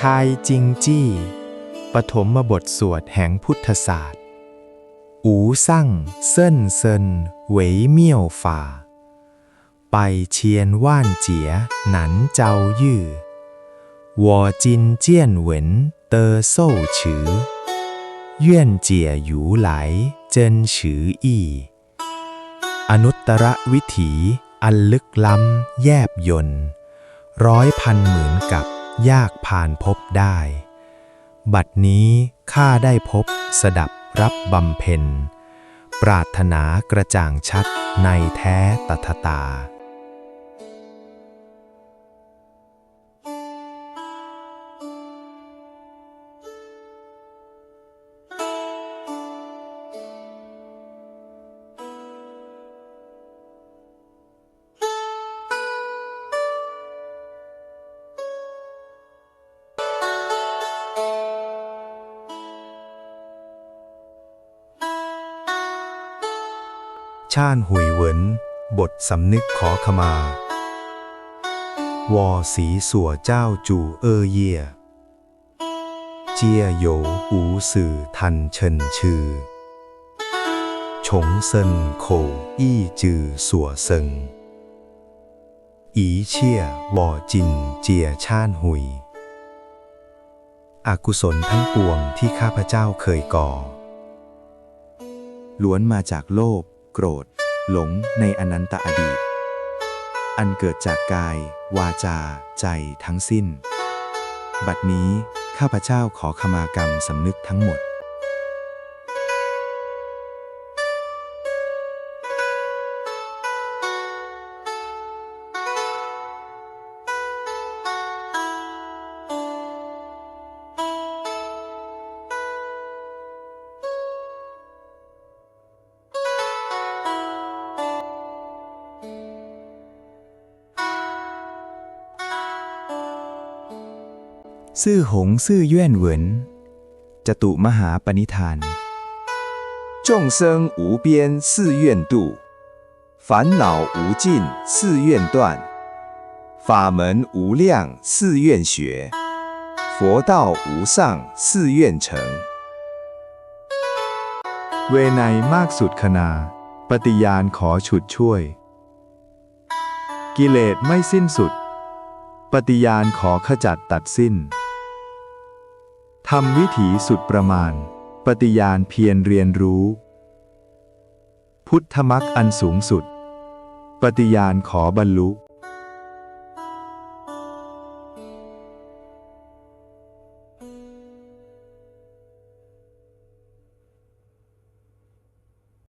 คายจิงจี้ ปฐมบทสวดแห่งพุทธศาสตร์ อูสั่งเซินเซินเหวยเมี่ยวฝ่า ไปเชียนว่านเจีย หนันเจ้ายื่อวอจินเจี้ยนเหวินเตอโซ่ฉือเยื่นเจียหยูไหลเจินฉืออี้ อนุตตรวิถี อันลึกล้ำ แยบยนร้อยพันหมื่นกับ ยากผ่านพบได้ บัดนี้ข้าได้พบสดับรับบำเพ็ญ ปรารถนากระจ่างชัดในแท้ตถตา ชาญหุยเหวิน บทสำนึกขอขมา วอสีสัวเจ้าจูเออเยี่ยเจียโยอูสื่อทันเฉินชื่อฉงเซินโขอี้จือสัวเซิงอีเชี่ยวอจินเจียชาญหุย อกุศลทั้งปวงที่ข้าพเจ้าเคยก่อล้วนมาจากโลภ โกรธ หลงในอนันตอดีต อันเกิดจากกาย วาจา ใจทั้งสิ้น บัดนี้ข้าพเจ้าขอขมากรรมสำนึกทั้งหมด ซื่อหงซื่อเย่วนเหวินจตุมหาปณิธาน 众生无边誓愿度，烦恼无尽誓愿断，法门无量誓愿学，佛道无上誓愿成。 เวไนยมากสุดขนา ปฏิญาณขอฉุดช่วย กิเลสไม่สิ้นสุด ปฏิญาณขอขจัดตัดสิ้น ทำวิถีสุดประมาณ ปฏิญาณเพียรเรียนรู้ พุทธมักอันสูงสุด ปฏิญาณขอบรรลุ